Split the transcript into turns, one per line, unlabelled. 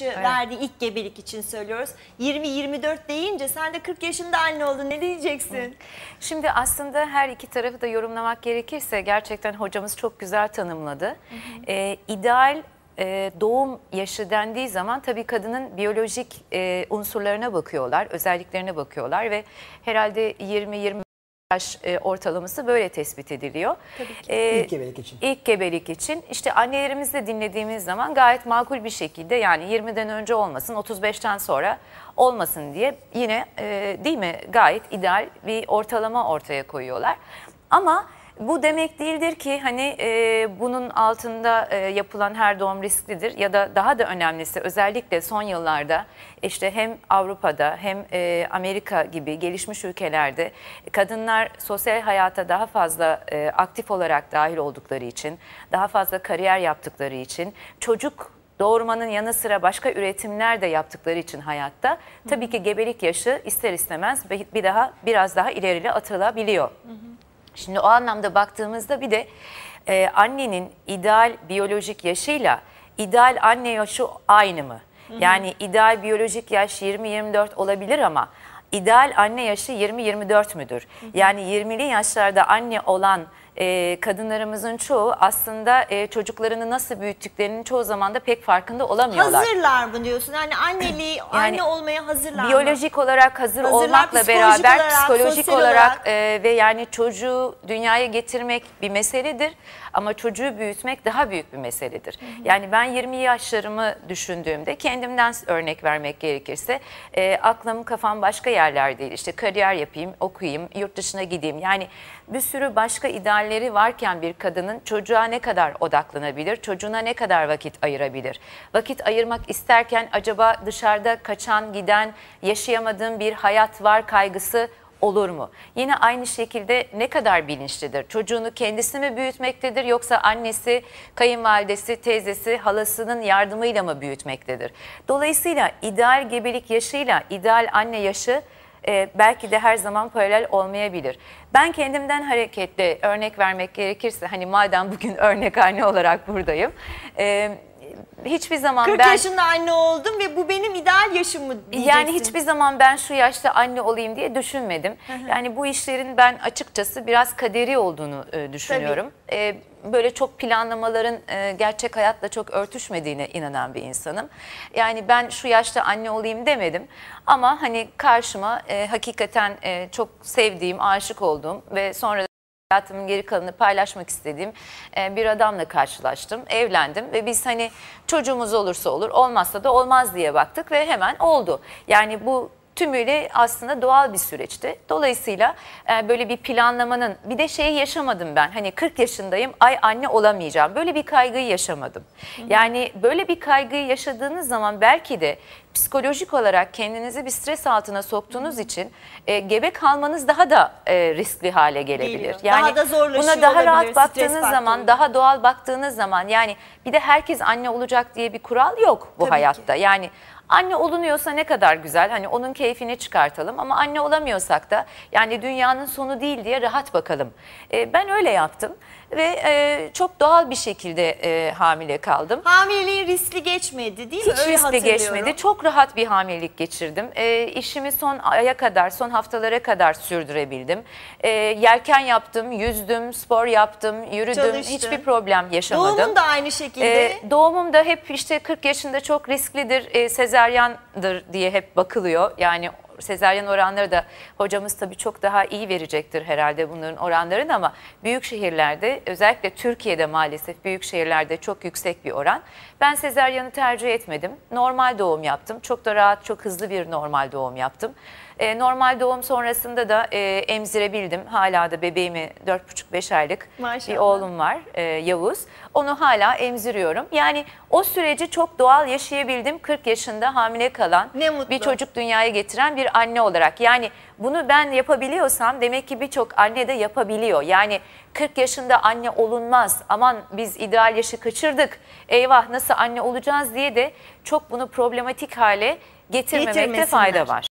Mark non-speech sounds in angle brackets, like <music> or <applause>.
verdiği ilk gebelik için söylüyoruz. 20-24 deyince sen de 40 yaşında anne oldun ne diyeceksin?
Şimdi aslında her iki tarafı da yorumlamak gerekirse gerçekten hocamız çok güzel tanımladı. Ee, ideal e, doğum yaşı dendiği zaman tabii kadının biyolojik e, unsurlarına bakıyorlar, özelliklerine bakıyorlar ve herhalde 20-20 yaş e, ortalaması böyle tespit ediliyor.
Tabii ki.
Ee,
İlk gebelik için.
İlk gebelik için işte annelerimizle dinlediğimiz zaman gayet makul bir şekilde yani 20'den önce olmasın 35'ten sonra olmasın diye yine e, değil mi gayet ideal bir ortalama ortaya koyuyorlar. Ama bu demek değildir ki hani e, bunun altında e, yapılan her doğum risklidir ya da daha da önemlisi özellikle son yıllarda işte hem Avrupa'da hem e, Amerika gibi gelişmiş ülkelerde kadınlar sosyal hayata daha fazla e, aktif olarak dahil oldukları için, daha fazla kariyer yaptıkları için, çocuk doğurmanın yanı sıra başka üretimler de yaptıkları için hayatta tabii ki gebelik yaşı ister istemez bir daha biraz daha ileride atılabiliyor. Şimdi o anlamda baktığımızda bir de e, annenin ideal biyolojik yaşıyla ideal anne yaşı aynı mı? Yani ideal biyolojik yaş 20-24 olabilir ama ideal anne yaşı 20-24 müdür? Yani 20'li yaşlarda anne olan e, kadınlarımızın çoğu aslında e, çocuklarını nasıl büyüttüklerinin çoğu zaman da pek farkında olamıyorlar.
Hazırlar mı diyorsun? Yani anneliği, <clears throat> anne olmaya hazırlar mı?
Biyolojik olarak hazır
Hazırlar,
olmakla
psikolojik
beraber
olarak,
psikolojik olarak,
olarak.
e, ve yani çocuğu dünyaya getirmek bir meseledir ama çocuğu büyütmek daha büyük bir meseledir. Yani ben 20 yaşlarımı düşündüğümde kendimden örnek vermek gerekirse e, aklım kafam başka yerler değil. İşte kariyer yapayım, okuyayım, yurt dışına gideyim. Yani bir sürü başka idealleri varken bir kadının çocuğa ne kadar odaklanabilir, çocuğuna ne kadar vakit ayırabilir? Vakit ayırmak isterken acaba dışarıda kaçan, giden, yaşayamadığım bir hayat var kaygısı olur mu? Yine aynı şekilde ne kadar bilinçlidir? Çocuğunu kendisi mi büyütmektedir yoksa annesi, kayınvalidesi, teyzesi, halasının yardımıyla mı büyütmektedir? Dolayısıyla ideal gebelik yaşıyla ideal anne yaşı e, belki de her zaman paralel olmayabilir. Ben kendimden hareketle örnek vermek gerekirse hani madem bugün örnek anne olarak buradayım. e, hiçbir zaman
40
ben
yaşında anne oldum ve bu benim ideal yaşım mı diyeceksin?
yani hiçbir zaman ben şu yaşta anne olayım diye düşünmedim. Yani bu işlerin ben açıkçası biraz kaderi olduğunu e, düşünüyorum. E, böyle çok planlamaların e, gerçek hayatla çok örtüşmediğine inanan bir insanım. Yani ben şu yaşta anne olayım demedim. Ama hani karşıma e, hakikaten e, çok sevdiğim, aşık olduğum ve sonra hayatımın geri kalanını paylaşmak istediğim e, bir adamla karşılaştım. Evlendim ve biz hani çocuğumuz olursa olur, olmazsa da olmaz diye baktık ve hemen oldu. Yani bu tümüyle aslında doğal bir süreçti. Dolayısıyla e, böyle bir planlamanın bir de şeyi yaşamadım ben. Hani 40 yaşındayım ay anne olamayacağım. Böyle bir kaygıyı yaşamadım. Yani böyle bir kaygıyı yaşadığınız zaman belki de psikolojik olarak kendinizi bir stres altına soktuğunuz için e, gebe kalmanız daha da e, riskli hale gelebilir.
Geliyor.
Yani
Daha da zorlaşıyor
buna daha
olabilir,
rahat baktığınız zaman, daha doğal baktığınız zaman yani bir de herkes anne olacak diye bir kural yok bu
Tabii ki.
hayatta. Yani anne olunuyorsa ne kadar güzel hani onun keyfini çıkartalım ama anne olamıyorsak da yani dünyanın sonu değil diye rahat bakalım. E, ben öyle yaptım ve e, çok doğal bir şekilde e, hamile kaldım.
Hamileliğin riskli geçmedi değil mi?
Hiç
Öyle
riskli geçmedi. Çok rahat bir hamilelik geçirdim. E, işimi son aya kadar, son haftalara kadar sürdürebildim. E, yelken yaptım, yüzdüm, spor yaptım, yürüdüm.
Çalıştın.
Hiçbir problem yaşamadım.
Doğumun da aynı şekilde.
Ee, doğumum da hep işte 40 yaşında çok risklidir, e, sezaryandır diye hep bakılıyor. Yani sezaryen oranları da hocamız tabii çok daha iyi verecektir herhalde bunların oranlarını ama büyük şehirlerde özellikle Türkiye'de maalesef büyük şehirlerde çok yüksek bir oran. Ben sezaryanı tercih etmedim. Normal doğum yaptım. Çok da rahat, çok hızlı bir normal doğum yaptım. E, normal doğum sonrasında da e, emzirebildim. Hala da bebeğimi 4,5-5 aylık bir
Maşallah.
oğlum var e, Yavuz. Onu hala emziriyorum. Yani o süreci çok doğal yaşayabildim 40 yaşında hamile kalan bir çocuk dünyaya getiren bir anne olarak. Yani bunu ben yapabiliyorsam demek ki birçok anne de yapabiliyor. Yani 40 yaşında anne olunmaz aman biz ideal yaşı kaçırdık eyvah nasıl anne olacağız diye de çok bunu problematik hale getirmemekte fayda var.